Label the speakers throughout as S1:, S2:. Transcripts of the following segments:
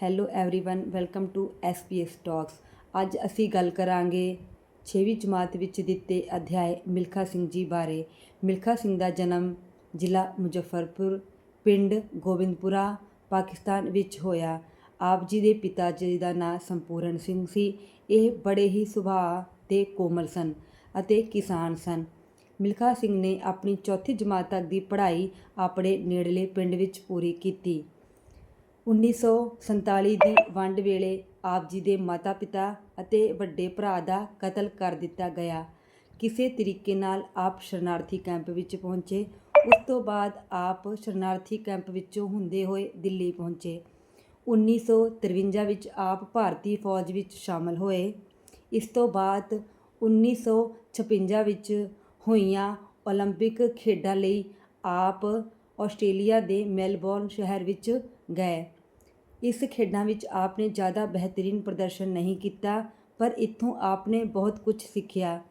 S1: hello everyone welcome to SPS talks ਅੱਜ ਅਸੀਂ ਗੱਲ ਕਰਾਂਗੇ 6ਵੀਂ ਜਮਾਤ ਵਿੱਚ ਦਿੱਤੇ ਅਧਿਆਇ ਮਿਲਖਾ ਸਿੰਘ ਜੀ ਬਾਰੇ ਮਿਲਖਾ ਸਿੰਘ ਦਾ ਜਨਮ ਜ਼ਿਲ੍ਹਾ ਮੁਜ਼ੱਫਰਪੁਰ ਪਿੰਡ ਗੋਬਿੰਦਪੁਰਾ ਪਾਕਿਸਤਾਨ ਵਿੱਚ ਹੋਇਆ ਆਪ ਜੀ ਦੇ ਪਿਤਾ ਜੀ ਦਾ ਨਾਂ ਸੰਪੂਰਨ ਸਿੰਘ ਸੀ ਇਹ ਬੜੇ ਹੀ ਸੁਭਾਅ ਤੇ ਕੋਮਲ ਸਨ ਅਤੇ ਕਿਸਾਨ ਸਨ ਮਿਲਖਾ ਸਿੰਘ ਨੇ ਆਪਣੀ ਚੌਥੀ ਜਮਾਤ ਤੱਕ ਦੀ ਪੜ੍ਹਾਈ ਆਪਣੇ ਨੇੜਲੇ ਪਿੰਡ ਵਿੱਚ ਪੂਰੀ ਕੀਤੀ 1947 ਦੀ ਵੰਡ ਵੇਲੇ ਆਪ ਜੀ ਦੇ ਮਾਤਾ-ਪਿਤਾ ਅਤੇ ਵੱਡੇ ਭਰਾ ਦਾ ਕਤਲ ਕਰ ਦਿੱਤਾ ਗਿਆ ਕਿਸੇ ਤਰੀਕੇ ਨਾਲ ਆਪ ਸ਼ਰਨਾਰਥੀ ਕੈਂਪ ਵਿੱਚ ਪਹੁੰਚੇ ਉਸ ਤੋਂ ਬਾਅਦ ਆਪ ਸ਼ਰਨਾਰਥੀ ਕੈਂਪ ਵਿੱਚੋਂ ਹੁੰਦੇ ਹੋਏ ਦਿੱਲੀ ਪਹੁੰਚੇ 1953 ਵਿੱਚ ਆਪ ਭਾਰਤੀ ਫੌਜ ਵਿੱਚ ਸ਼ਾਮਲ ਹੋਏ ਇਸ ਤੋਂ ਬਾਅਦ 1956 ਵਿੱਚ ਹੋਈਆਂ 올림픽 ਖੇਡਾਂ ਲਈ ਆਪ ਆਸਟ੍ਰੇਲੀਆ ਦੇ ਮੈਲਬੌਰਨ ਸ਼ਹਿਰ ਵਿੱਚ ਗਏ ਇਸ ਖੇਡਾਂ ਵਿੱਚ ਆਪ ਨੇ ਜ਼ਿਆਦਾ ਬਿਹਤਰੀਨ ਪ੍ਰਦਰਸ਼ਨ ਨਹੀਂ ਕੀਤਾ, ਪਰ ਇੱਥੋਂ ਆਪ ਨੇ ਬਹੁਤ ਕੁਝ ਸਿੱਖਿਆ।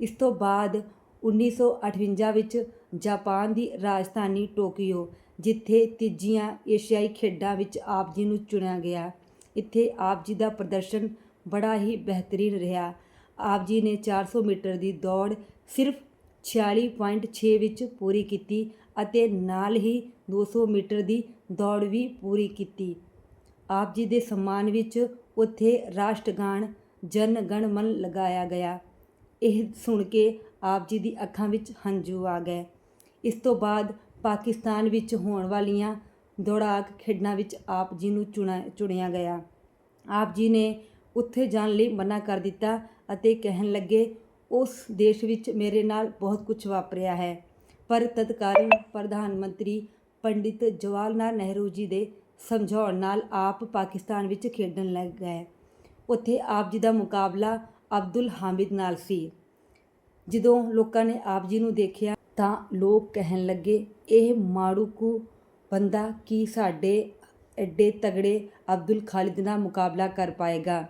S1: ਇਸ ਤੋਂ ਬਾਅਦ 1958 ਵਿੱਚ ਜਾਪਾਨ ਦੀ ਰਾਜਧਾਨੀ ਟੋਕੀਓ, ਜਿੱਥੇ ਤੀਜੀਆਂ ਏਸ਼ੀਆਈ ਖੇਡਾਂ ਵਿੱਚ ਆਪ ਜੀ ਨੂੰ ਚੁਣਿਆ ਗਿਆ। ਇੱਥੇ ਆਪ ਜੀ ਦਾ ਪ੍ਰਦਰਸ਼ਨ ਬੜਾ ਹੀ ਬਿਹਤਰੀਨ ਰਿਹਾ। ਆਪ ਜੀ ਨੇ 400 ਮੀਟਰ ਦੀ ਦੌੜ ਸਿਰਫ 46.6 ਵਿੱਚ ਪੂਰੀ ਕੀਤੀ ਅਤੇ ਨਾਲ ਹੀ 200 ਮੀਟਰ ਦੀ ਦੌੜ ਵੀ ਪੂਰੀ ਕੀਤੀ। ਆਪ ਜੀ ਦੇ ਸਨਮਾਨ ਵਿੱਚ ਉੱਥੇ ਰਾਸ਼ਟਰਗਾਨ ਜਨ ਗਣ ਮਨ ਲਗਾਇਆ ਗਿਆ। ਇਹ ਸੁਣ ਕੇ ਆਪ ਜੀ ਦੀ ਅੱਖਾਂ ਵਿੱਚ ਹੰਝੂ ਆ ਗਏ। ਇਸ ਤੋਂ ਬਾਅਦ ਪਾਕਿਸਤਾਨ ਵਿੱਚ ਹੋਣ ਵਾਲੀਆਂ ਦੌੜਾਕ ਖੇਡਾਂ ਵਿੱਚ ਆਪ ਜੀ ਨੂੰ ਚੁਣਾ, ਚੁਣਿਆ ਗਿਆ। ਆਪ ਜੀ ਨੇ ਉੱਥੇ ਜਾਣ ਲਈ ਮਨਾ ਕਰ ਦਿੱਤਾ ਅਤੇ ਕਹਿਣ ਲੱਗੇ, ਉਸ ਦੇਸ਼ ਵਿੱਚ ਮੇਰੇ ਨਾਲ ਬਹੁਤ ਕੁਝ ਵਾਪਰਿਆ ਹੈ। ਪਰ ਤਤਕਾਲੀਨ ਪ੍ਰਧਾਨ ਮੰਤਰੀ ਪੰਡਿਤ ਜਵਾਹਰ ਲਾਲ ਨਹਿਰੂ ਜੀ ਦੇ ਸਮਝਾਉਣ ਨਾਲ ਆਪ ਪਾਕਿਸਤਾਨ ਵਿੱਚ ਖੇਡਣ ਲੱਗ ਗਏ। ਉੱਥੇ ਆਪ ਜੀ ਦਾ ਮੁਕਾਬਲਾ ਅਬਦੁਲ ਹਾਮਿਦ ਨਾਲ ਸੀ। ਜਦੋਂ ਲੋਕਾਂ ਨੇ ਆਪ ਜੀ ਨੂੰ ਦੇਖਿਆ ਤਾਂ ਲੋਕ ਕਹਿਣ ਲੱਗੇ, ਇਹ ਮਾੜੂਕੂ ਬੰਦਾ ਕੀ ਸਾਡੇ ਐਡੇ ਤਗੜੇ ਅਬਦੁਲ ਖਾਲਿਦ ਨਾਲ ਮੁਕਾਬਲਾ ਕਰ ਪਾਏਗਾ?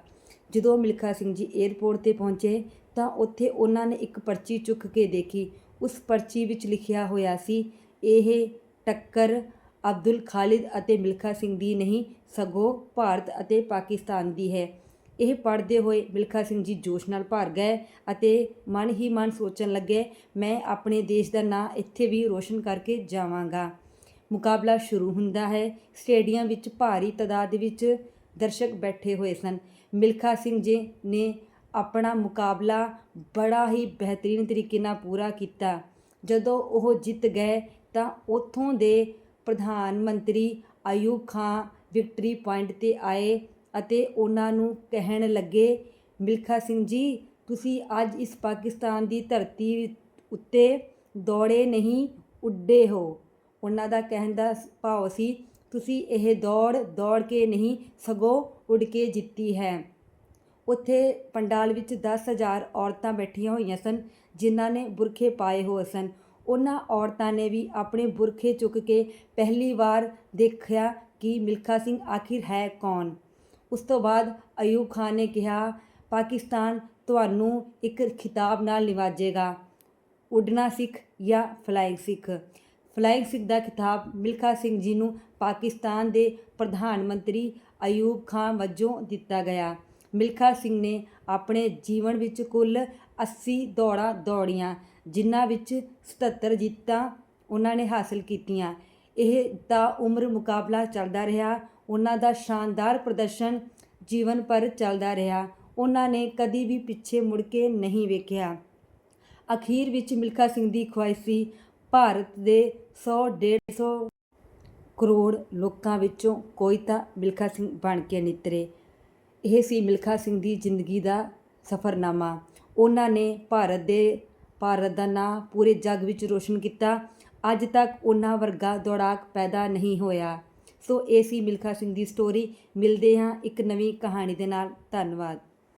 S1: ਜਦੋਂ ਮਿਲਖਾ ਸਿੰਘ ਜੀ 에ਅਰਪੋਰਟ ਤੇ ਪਹੁੰਚੇ ਤਾਂ ਉੱਥੇ ਉਹਨਾਂ ਨੇ ਇੱਕ ਪਰਚੀ ਚੁੱਕ ਕੇ ਦੇਖੀ। ਉਸ ਪਰਚੀ ਵਿੱਚ ਲਿਖਿਆ ਹੋਇਆ ਸੀ, ਇਹ ਟੱਕਰ ਅਬਦੁਲ ਖਾਲਿਦ ਅਤੇ ਮਿਲਖਾ ਸਿੰਘ ਦੀ ਨਹੀਂ, ਸਗੋਂ ਭਾਰਤ ਅਤੇ ਪਾਕਿਸਤਾਨ ਦੀ ਹੈ। ਇਹ ਪੜ੍ਹਦੇ ਹੋਏ ਮਿਲਖਾ ਸਿੰਘ ਜੀ ਜੋਸ਼ ਨਾਲ ਭਰ ਗਏ ਅਤੇ ਮਨ ਹੀ ਮਨ ਸੋਚਣ ਲੱਗੇ, ਮੈਂ ਆਪਣੇ ਦੇਸ਼ ਦਾ ਨਾਂ ਇੱਥੇ ਵੀ ਰੋਸ਼ਨ ਕਰਕੇ ਜਾਵਾਂਗਾ। ਮੁਕਾਬਲਾ ਸ਼ੁਰੂ ਹੁੰਦਾ ਹੈ। ਸਟੇਡੀਅਮ ਵਿੱਚ ਭਾਰੀ ਤਦਾਦ ਵਿੱਚ ਦਰਸ਼ਕ ਬੈਠੇ ਹੋਏ ਸਨ। ਮਿਲਖਾ ਸਿੰਘ ਜੀ ਨੇ ਆਪਣਾ ਮੁਕਾਬਲਾ ਬੜਾ ਹੀ ਬਿਹਤਰੀਨ ਤਰੀਕੇ ਨਾਲ ਪੂਰਾ ਕੀਤਾ। ਜਦੋਂ ਉਹ ਜਿੱਤ ਗਏ ਤਾਂ ਉੱਥੋਂ ਦੇ ਪ੍ਰਧਾਨ ਮੰਤਰੀ ਆਯੂਬ ਖਾਂ ਵਿਕਟਰੀ ਪੁਆਇੰਟ ਤੇ ਆਏ ਅਤੇ ਉਹਨਾਂ ਨੂੰ ਕਹਿਣ ਲੱਗੇ, ਮਿਲਖਾ ਸਿੰਘ ਜੀ, ਤੁਸੀਂ ਅੱਜ ਇਸ ਪਾਕਿਸਤਾਨ ਦੀ ਧਰਤੀ ਉੱਤੇ ਦੌੜੇ ਨਹੀਂ, ਉੱਡੇ ਹੋ। ਉਹਨਾਂ ਦਾ ਕਹਿਣ ਦਾ ਭਾਵ ਸੀ, ਤੁਸੀਂ ਇਹ ਦੌੜ ਦੌੜ ਕੇ ਨਹੀਂ, ਸਗੋਂ ਉੱਡ ਕੇ ਜਿੱਤੀ ਹੈ। ਉੱਥੇ ਪੰਡਾਲ ਵਿੱਚ 10000 ਔਰਤਾਂ ਬੈਠੀਆਂ ਹੋਈਆਂ ਸਨ, ਜਿਨ੍ਹਾਂ ਨੇ ਬੁਰਖੇ ਪਾਏ ਹੋਏ ਸਨ। ਉਹਨਾਂ ਔਰਤਾਂ ਨੇ ਵੀ ਆਪਣੇ ਬੁਰਖੇ ਚੁੱਕ ਕੇ ਪਹਿਲੀ ਵਾਰ ਦੇਖਿਆ ਕਿ ਮਿਲਖਾ ਸਿੰਘ ਆਖਿਰ ਹੈ ਕੌਣ। ਉਸ ਤੋਂ ਬਾਅਦ ਅਯੂਬ ਖਾਨ ਨੇ ਕਿਹਾ, ਪਾਕਿਸਤਾਨ ਤੁਹਾਨੂੰ ਇੱਕ ਖਿਤਾਬ ਨਾਲ ਨਿਵਾਜੇਗਾ। ਉੱਡਣਾ ਸਿੱਖ ਜਾਂ ਫਲਾਇੰਗ ਸਿੱਖ? ਫਲਾਇੰਗ ਸਿੱਖ ਦਾ ਖਿਤਾਬ ਮਿਲਖਾ ਸਿੰਘ ਜੀ ਨੂੰ ਪਾਕਿਸਤਾਨ ਦੇ ਪ੍ਰਧਾਨ ਮੰਤਰੀ ਅਯੂਬ ਖਾਨ ਵਜੋਂ ਦਿੱਤਾ ਗਿਆ। ਮਿਲਖਾ ਸਿੰਘ ਨੇ ਆਪਣੇ ਜੀਵਨ ਵਿੱਚ ਕੁੱਲ 80 ਦੌੜਾਂ ਦੌੜੀਆਂ। ਜਿਨ੍ਹਾਂ ਵਿੱਚ 77 ਜਿੱਤਾਂ ਉਹਨਾਂ ਨੇ ਹਾਸਲ ਕੀਤੀਆਂ। ਇਹ ਦਾ ਉਮਰ ਮੁਕਾਬਲਾ ਚੱਲਦਾ ਰਿਹਾ, ਉਹਨਾਂ ਦਾ ਸ਼ਾਨਦਾਰ ਪ੍ਰਦਰਸ਼ਨ ਜੀਵਨ ਪਰ ਚੱਲਦਾ ਰਿਹਾ, ਉਹਨਾਂ ਨੇ ਕਦੀ ਵੀ ਪਿੱਛੇ ਮੁੜ ਕੇ ਨਹੀਂ ਵੇਖਿਆ। ਅਖੀਰ ਵਿੱਚ ਮਿਲਖਾ ਸਿੰਘ ਦੀ ਖੁਆਇਸ਼ ਸੀ ਭਾਰਤ ਦੇ 100 150 ਕਰੋੜ ਲੋਕਾਂ ਵਿੱਚੋਂ ਕੋਈ ਤਾਂ ਮਿਲਖਾ ਸਿੰਘ ਬਣ ਕੇ ਨਿਤਰੇ। ਇਹ ਸੀ ਮਿਲਖਾ ਸਿੰਘ ਦੀ ਜ਼ਿੰਦਗੀ ਦਾ ਸਫ਼ਰਨਾਮਾ। ਉਹਨਾਂ ਨੇ ਭਾਰਤ ਦੇ ਭਾਰਤ ਦਾ ਨਾਂ ਪੂਰੇ ਜੱਗ ਵਿੱਚ ਰੋਸ਼ਨ ਕੀਤਾ। ਅੱਜ ਤੱਕ ਉਹਨਾਂ ਵਰਗਾ ਦੌੜਾਕ ਪੈਦਾ ਨਹੀਂ ਹੋਇਆ। ਸੋ, ਇਹ ਸੀ ਮਿਲਖਾ ਸਿੰਘ ਦੀ ਸਟੋਰੀ ਮਿਲਦੇ ਹਾਂ ਇੱਕ ਨਵੀਂ ਕਹਾਣੀ ਦੇ ਨਾਲ। ਧੰਨਵਾਦ।